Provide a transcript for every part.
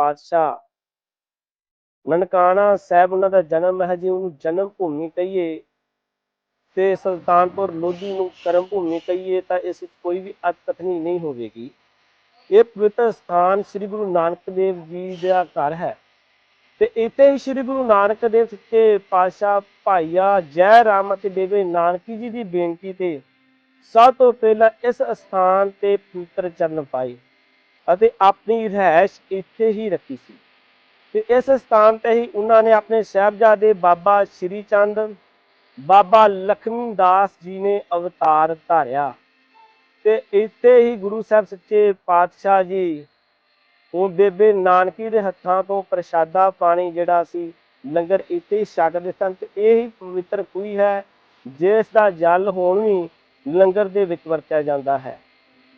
ਪਾਤਸ਼ਾਹ। ਨਨਕਾਣਾ ਸਾਹਿਬ ਉਹਨਾਂ ਦਾ ਜਨਮ ਹੈ ਜੀ ਉਹਨੂੰ ਜਨਮ ਭੂਮੀ ਕਹੀਏ ਤੇ ਸੁਲਤਾਨਪੁਰ ਲੋਧੀ ਨੂੰ ਕਰਮ ਭੂਮੀ ਕਹੀਏ ਤਾਂ ਇਸ ਵਿੱਚ ਕੋਈ ਵੀ ਅਤਕਥਨੀ ਨਹੀਂ ਹੋਵੇਗੀ। ਇਹ ਪਵਿੱਤਰ ਸਥਾਨ ਸ੍ਰੀ ਗੁਰੂ ਨਾਨਕ ਦੇਵ ਜੀ ਦਾ ਘਰ ਹੈ ਤੇ ਇੱਥੇ ਹੀ ਸ੍ਰੀ ਗੁਰੂ ਨਾਨਕ ਦੇਵ ਸੱਚੇ ਪਾਤਸ਼ਾਹ ਭਾਈਆ ਜੈ ਰਾਮ ਅਤੇ ਬੇਬੇ ਨਾਨਕੀ ਜੀ ਦੀ ਬੇਨਤੀ ਤੇ ਸਭ ਤੋਂ ਪਹਿਲਾਂ ਇਸ ਸਥਾਨ ਤੇ ਪਵਿੱਤਰ ਚਰਨ ਪਾਏ। ਅਤੇ ਆਪਣੀ ਰਹਿائਸ਼ ਇੱਥੇ ਹੀ ਰੱਖੀ ਸੀ। ਤੇ ਇਸ ਸਥਾਨ ਤੇ ਹੀ ਉਹਨਾਂ ਨੇ ਆਪਣੇ ਸਹਿਬਜ਼ਾਦੇ ਬਾਬਾ ਸ਼੍ਰੀ ਚੰਦ, ਬਾਬਾ ਲਖਮੀ ਦਾਸ ਜੀ ਨੇ ਅਵਤਾਰ ਧਾਰਿਆ। ਤੇ ਇੱਥੇ ਹੀ ਗੁਰੂ ਸਾਹਿਬ ਸੱਚੇ ਪਾਤਸ਼ਾਹ ਜੀ ਉਹ ਬੇਬੇ ਨਾਨਕੀ ਦੇ ਹੱਥਾਂ ਤੋਂ ਪ੍ਰਸ਼ਾਦਾ ਪਾਣੀ ਜਿਹੜਾ ਸੀ, ਲੰਗਰ ਇੱਥੇ ਹੀ ਛਕਦੇ ਸਨ ਤੇ ਇਹ ਹੀ ਪਵਿੱਤਰ ਕੁਈ ਹੈ, ਜਿਸ ਦਾ ਜਲ ਹੋਣ ਵੀ ਲੰਗਰ ਦੇ ਵਿੱਚ ਵਰਤਿਆ ਜਾਂਦਾ ਹੈ।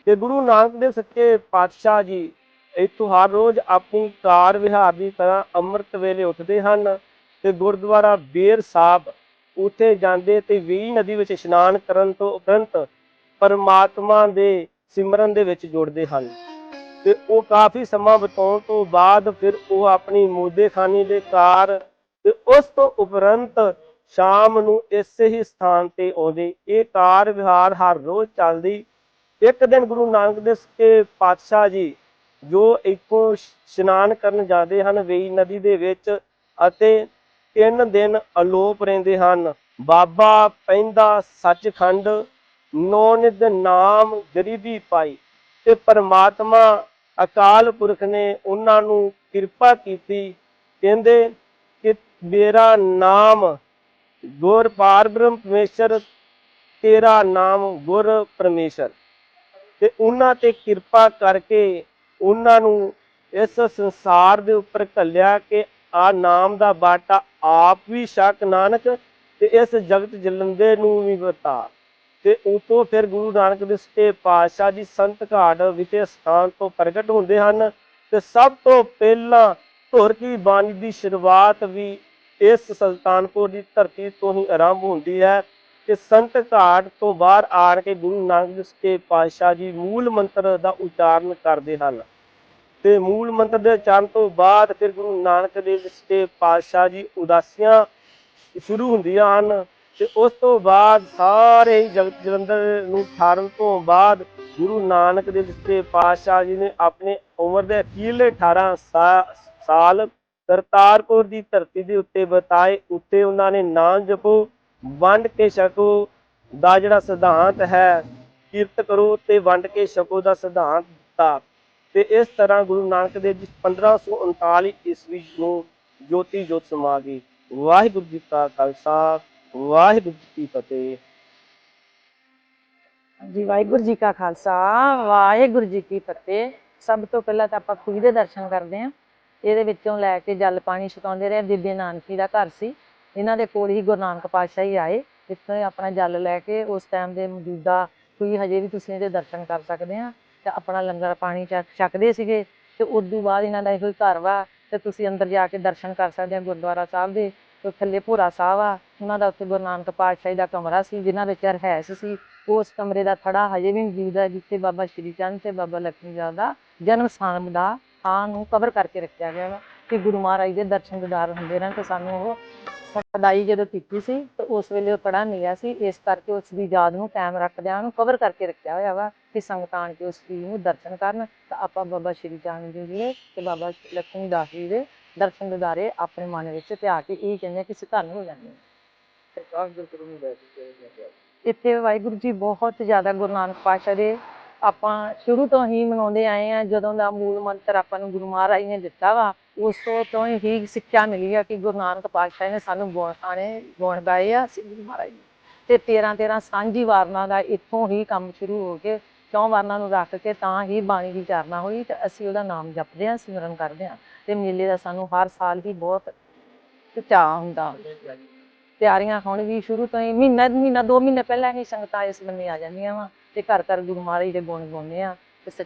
ਤੇ ਗੁਰੂ ਨਾਨਕ ਦੇਵ ਸੱਚੇ ਪਾਤਸ਼ਾਹ ਜੀ ਇੱਥੋਂ ਹਰ ਰੋਜ਼ ਆਪਣੀ ਕਾਰ ਵਿਹਾਰ ਦੀ ਤਰ੍ਹਾਂ ਅੰਮ੍ਰਿਤ ਵੇਲੇ ਉੱਠਦੇ ਹਨ ਤੇ ਗੁਰਦੁਆਰਾ ਬੇਰ ਸਾਹਿਬ ਉੱਥੇ ਜਾਂਦੇ ਤੇ ਵੀ ਨਦੀ ਵਿੱਚ ਇਸ਼ਨਾਨ ਕਰਨ ਤੋਂ ਉਪਰੰਤ ਪਰਮਾਤਮਾ ਦੇ ਸਿਮਰਨ ਦੇ ਵਿੱਚ ਜੁੜਦੇ ਹਨ। ਤੇ ਉਹ ਕਾਫੀ ਸਮਾਂ ਬਿਤਾਉਣ ਤੋਂ ਬਾਅਦ ਫਿਰ ਉਹ ਆਪਣੀ ਮੂਦੇਖਾਨੀ ਦੇ ਕਾਰ ਤੇ ਉਸ ਤੋਂ ਉਪਰੰਤ ਸ਼ਾਮ ਨੂੰ ਇਸੇ ਹੀ ਸਥਾਨ ਤੇ ਆਉਂਦੇ। ਇਹ ਕਾਰ ਵਿਹਾਰ ਹਰ ਰੋਜ਼ ਚੱਲਦੀ ਇੱਕ ਦਿਨ ਗੁਰੂ ਨਾਨਕ ਦੇਵ ਕੇ ਪਾਤਸ਼ਾਹ ਜੀ ਜੋ ਇੱਥੋਂ ਇਸ਼ਨਾਨ ਕਰਨ ਜਾਂਦੇ ਹਨ ਵੇਈ ਨਦੀ ਦੇ ਵਿੱਚ ਅਤੇ ਤਿੰਨ ਦਿਨ ਅਲੋਪ ਰਹਿੰਦੇ ਹਨ। ਬਾਬਾ ਪੈਂਦਾ ਸੱਚਖੰਡ ਨੌ ਨਾਮ ਗਰੀਬੀ ਪਾਈ ਤੇ ਪਰਮਾਤਮਾ ਅਕਾਲ ਪੁਰਖ ਨੇ ਉਹਨਾਂ ਨੂੰ ਕਿਰਪਾ ਕੀਤੀ। ਕਹਿੰਦੇ ਕਿ ਮੇਰਾ ਨਾਮ ਗੁਰ ਪਾਰ ਪਰਮੇਸ਼ਰ ਤੇਰਾ ਨਾਮ ਗੁਰ ਪਰਮੇਸ਼ਰ। ਤੇ ਉਹਨਾਂ ਤੇ ਕਿਰਪਾ ਕਰਕੇ ਉਹਨਾਂ ਨੂੰ ਇਸ ਸੰਸਾਰ ਦੇ ਉੱਪਰ ਘੱਲਿਆ ਕਿ ਆ ਨਾਮ ਦਾ ਬਾਟਾ ਆਪ ਵੀ ਸ਼ੱਕ ਨਾਨਕ ਤੇ ਇਸ ਜਗਤ ਜਲੰਦੇ ਨੂੰ ਵੀ ਬਤਾ ਤੇ ਉਤੋਂ ਫਿਰ ਗੁਰੂ ਨਾਨਕ ਦੇਵ ਸੱਚੇ ਪਾਤਸ਼ਾਹ ਜੀ ਸੰਤ ਘਾਟ ਵਿਖੇ ਸਥਾਨ ਤੋਂ ਪ੍ਰਗਟ ਹੁੰਦੇ ਹਨ ਤੇ ਸਭ ਤੋਂ ਪਹਿਲਾਂ ਧੁਰ ਕੀ ਬਾਣੀ ਦੀ ਸ਼ੁਰੂਆਤ ਵੀ ਇਸ ਸੁਲਤਾਨਪੁਰ ਦੀ ਧਰਤੀ ਤੋਂ ਹੀ ਆਰੰਭ ਹੁੰਦੀ ਹੈ। ਤੇ ਸੰਤ ਘਾਟ ਤੋਂ ਬਾਹਰ ਆ ਕੇ ਗੁਰੂ ਨਾਨਕ ਦੇਵ ਸੱਚੇ ਪਾਤਸ਼ਾਹ ਜੀ ਮੂਲ ਮੰਤਰ ਦਾ ਉਚਾਰਨ ਕਰਦੇ ਹਨ। ਤੇ ਮੂਲ ਮੰਤਰ ਦੇ ਉਚਾਰਨ ਤੋਂ ਬਾਅਦ ਫਿਰ ਗੁਰੂ ਨਾਨਕ ਦੇਵ ਸੱਚੇ ਪਾਤਸ਼ਾਹ ਜੀ ਉਦਾਸੀਆਂ ਸ਼ੁਰੂ ਹੁੰਦੀਆਂ ਹਨ ਤੇ ਉਸ ਤੋਂ ਬਾਅਦ ਸਾਰੇ ਜਗਤ ਜਲੰਧਰ ਨੂੰ ਠਾਰਨ ਤੋਂ ਬਾਅਦ ਗੁਰੂ ਨਾਨਕ ਦੇਵ ਸੱਚੇ ਪਾਤਸ਼ਾਹ ਜੀ ਨੇ ਆਪਣੇ ਉਮਰ ਦੇ ਅਖੀਰਲੇ 18 ਸਾਲ ਕਰਤਾਰਪੁਰ ਦੀ ਧਰਤੀ ਦੇ ਉੱਤੇ ਬਤਾਏ ਉੱਤੇ ਉਹਨਾਂ ਨੇ ਨਾਮ ਜਪੋ ਵੰਡ ਕੇ ਛਕੋ ਦਾ ਜਿਹੜਾ ਸਿਧਾਂਤ ਹੈ, ਕਿਰਤ ਕਰੋ ਤੇ ਵੰਡ ਕੇ ਛਕੋ ਦਾ ਸਿਧਾਂਤ ਦਿੱਤਾ। ਤੇ ਇਸ ਤਰ੍ਹਾਂ ਗੁਰੂ ਨਾਨਕ ਦੇਵ ਜੀ 1539 ਈਸਵੀ ਨੂੰ ਜੋਤੀ ਜੋਤ ਸਮਾ ਗਈ ਵਾਹਿਗੁਰੂ ਜੀ ਕਾ ਖਾਲਸਾ, ਵਾਹਿਗੁਰੂ ਜੀ ਕੀ ਫਤਿਹ। ਜੀ ਵਾਹਿਗੁਰੂ ਜੀ ਕਾ ਖਾਲਸਾ, ਵਾਹਿਗੁਰੂ ਜੀ ਕੀ ਫਤਿਹ। ਸਭ ਤੋਂ ਪਹਿਲਾਂ ਤਾਂ ਆਪਾਂ ਖੂਹ ਦੇ ਦਰਸ਼ਨ ਕਰਦੇ ਹਾਂ। ਇਹਦੇ ਵਿੱਚੋਂ ਲੈ ਕੇ ਜਲ ਪਾਣੀ ਛਕਾਉਂਦੇ ਰਹੇ। ਬੀਬੀ ਨਾਨਕੀ ਦਾ ਘਰ ਸੀ। ਇਹਨਾਂ ਦੇ ਕੋਲ ਹੀ ਗੁਰੂ ਨਾਨਕ ਪਾਤਸ਼ਾਹ ਹੀ ਆਏ ਜਿੱਥੇ ਆਪਣਾ ਜਲ ਲੈ ਕੇ ਉਸ ਟਾਈਮ ਦੇ ਮੌਜੂਦਾ ਕੋਈ ਹਜੇ ਵੀ ਤੁਸੀਂ ਇਹਦੇ ਦਰਸ਼ਨ ਕਰ ਸਕਦੇ ਆ ਤੇ ਆਪਣਾ ਲੰਗਰ ਪਾਣੀ ਚੱਕਦੇ ਸੀਗੇ ਤੇ ਉਸ ਤੋਂ ਬਾਅਦ ਇਹਨਾਂ ਦਾ ਇਹੋ ਹੀ ਘਰ ਵਾ ਤੇ ਤੁਸੀਂ ਅੰਦਰ ਜਾ ਕੇ ਦਰਸ਼ਨ ਕਰ ਸਕਦੇ ਆ ਗੁਰਦੁਆਰਾ ਸਾਹਿਬ ਦੇ ਥੱਲੇ ਭੂਰਾ ਸਾਹਿਬ ਆ, ਉਹਨਾਂ ਦਾ ਉੱਥੇ ਗੁਰੂ ਨਾਨਕ ਪਾਤਸ਼ਾਹ ਦਾ ਕਮਰਾ ਸੀ, ਜਿਨ੍ਹਾਂ ਵਿੱਚ ਰਹਿਸ ਸੀ, ਉਸ ਕਮਰੇ ਦਾ ਥੜਾ ਹਜੇ ਵੀ ਮੌਜੂਦ ਹੈ ਜਿੱਥੇ ਬਾਬਾ ਸ਼੍ਰੀ ਚੰਦ ਤੇ ਬਾਬਾ ਲਖਮੀ ਜੀ ਦਾ ਜਨਮ ਸਥਾਨ ਦਾ ਥਾਂ ਨੂੰ ਕਵਰ ਕਰਕੇ ਰੱਖਿਆ ਗਿਆ ਵਾ। ਕਿ ਗੁਰੂ ਮਹਾਰਾਜ ਦੇ ਦਰਸ਼ਨ ਦਿਦਾਰ ਹੁੰਦੇ ਰਹਿਣ ਤੇ ਸਾਨੂੰ ਉਹ ਸਦਾਈ ਜਦੋਂ ਕੀਤੀ ਸੀ ਤੇ ਉਸ ਵੇਲੇ ਉਹ ਕੜਾ ਨਹੀਂ ਸੀ ਇਸ ਕਰਕੇ ਉਸ ਦੀ ਯਾਦ ਨੂੰ ਕਾਇਮ ਰੱਖਦਿਆਂ ਉਹਨੂੰ ਕਵਰ ਕਰਕੇ ਰੱਖਿਆ ਹੋਇਆ ਵਾ ਕਿ ਸੰਗਤਾਂ ਆਣ ਕੇ ਉਸ ਚੀਜ਼ ਨੂੰ ਦਰਸ਼ਨ ਕਰਨ। ਤਾਂ ਆਪਾਂ ਬਾਬਾ ਸ਼੍ਰੀ ਚੰਦ ਜੀ ਦੇ ਤੇ ਬਾਬਾ ਲక్ష్ਮੀ ਦਾਸ ਜੀ ਦੇ ਦਰਸ਼ਨ ਦਿਦਾਰੇ ਆਪਣੇ ਮਨ ਵਿੱਚ ਧਿਆ ਕੇ ਇਹ ਕਹਿੰਦੇ ਕਿ ਸਿਧਾਰਨ ਹੋ ਜਾਂਦੇ ਇੱਥੇ ਵਾਹਿਗੁਰੂ ਜੀ ਬਹੁਤ ਜ਼ਿਆਦਾ ਗੁਰੂ ਨਾਨਕ ਪਾਤਸ਼ਾਹ ਦੇ ਆਪਾਂ ਸ਼ੁਰੂ ਤੋਂ ਹੀ ਮਨਾਉਂਦੇ ਆਏ ਆ ਜਦੋਂ ਦਾ ਮੂਲ ਮੰਤਰ ਆਪਾਂ ਨੂੰ ਗੁਰੂ ਮਹਾਰਾਜ ਨੇ ਦਿੱਤਾ ਵਾ ਉਸ ਤੋਂ ਹੀ ਸਿੱਖਿਆ ਮਿਲੀ ਆ ਕਿ ਗੁਰੂ ਨਾਨਕ ਪਾਤਸ਼ਾਹ ਨੇ ਸਾਨੂੰ ਗੁਣ ਆਣੇ, ਗੁਣ ਗਾਏ ਆ ਅਸੀਂ ਗੁਰੂ ਮਹਾਰਾਜ ਨੇ। ਤੇ 13 13 ਸਾਂਝੀ ਵਾਰਨਾ ਦਾ ਇੱਥੋਂ ਹੀ ਕੰਮ ਸ਼ੁਰੂ ਹੋ ਕੇ ਕਿਉਂ ਵਾਰਨਾ ਨੂੰ ਰੱਖ ਕੇ ਤਾਂ ਹੀ ਬਾਣੀ ਦੀ ਚਾਰਨਾ ਹੋਈ ਤੇ ਅਸੀਂ ਉਹਦਾ ਨਾਮ ਜਪਦੇ ਹਾਂ, ਸਿਮਰਨ ਕਰਦੇ ਹਾਂ ਤੇ ਮੇਲੇ ਦਾ ਸਾਨੂੰ ਹਰ ਸਾਲ ਹੀ ਬਹੁਤ ਚਾਅ ਹੁੰਦਾ ਤਿਆਰੀਆਂ ਹੁਣ ਵੀ ਸ਼ੁਰੂ ਤੋਂ ਹੀ ਮਹੀਨਾ ਮਹੀਨਾ, ਦੋ ਮਹੀਨੇ ਪਹਿਲਾਂ ਹੀ ਸੰਗਤਾਂ ਇਸ ਬੰਨੇ ਆ ਜਾਂਦੀਆਂ ਵਾ ਤੇ ਘਰ ਘਰ ਗੁਰੂ ਮਹਾਰਾਜ ਦੇ ਗੁਣ ਗਾਉਂਦੇ ਆ ਤੇ ਸੱਚੇ